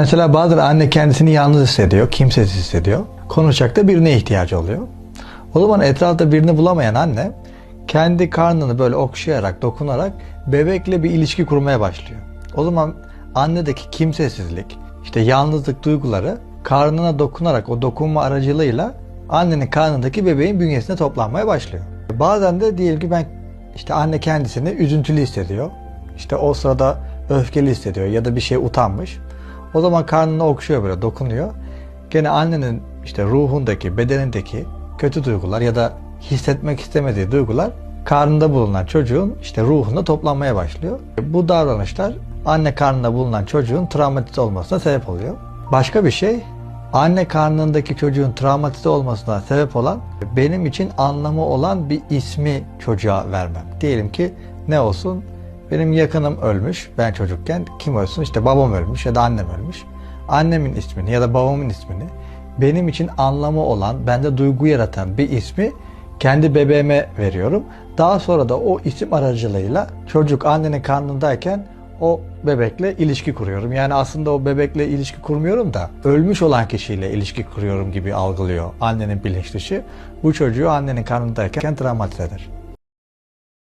Mesela bazen anne kendisini yalnız hissediyor, kimsesiz hissediyor. Konuşacak da birine ihtiyacı oluyor. O zaman etrafta birini bulamayan anne kendi karnını böyle okşayarak, dokunarak bebekle bir ilişki kurmaya başlıyor. O zaman annedeki kimsesizlik, işte yalnızlık duyguları karnına dokunarak o dokunma aracılığıyla annenin karnındaki bebeğin bünyesine toplanmaya başlıyor. Bazen de diyelim ki ben işte anne kendisini üzüntülü hissediyor. İşte o sırada öfkeli hissediyor ya da bir şey utanmış. O zaman karnını okşuyor böyle dokunuyor. Gene annenin işte ruhundaki, bedenindeki kötü duygular ya da hissetmek istemediği duygular karnında bulunan çocuğun işte ruhunda toplanmaya başlıyor. Bu davranışlar anne karnında bulunan çocuğun travmatize olmasına sebep oluyor. Başka bir şey anne karnındaki çocuğun travmatize olmasına sebep olan benim için anlamı olan bir ismi çocuğa vermem. Diyelim ki ne olsun? Benim yakınım ölmüş ben çocukken. Kim ölsün? İşte babam ölmüş ya da annem ölmüş. Annemin ismini ya da babamın ismini benim için anlamı olan, bende duygu yaratan bir ismi kendi bebeğime veriyorum. Daha sonra da o isim aracılığıyla çocuk annenin karnındayken o bebekle ilişki kuruyorum. Yani aslında o bebekle ilişki kurmuyorum da ölmüş olan kişiyle ilişki kuruyorum gibi algılıyor annenin bilinç dışı. Bu çocuğu annenin karnındayken travmatize eder.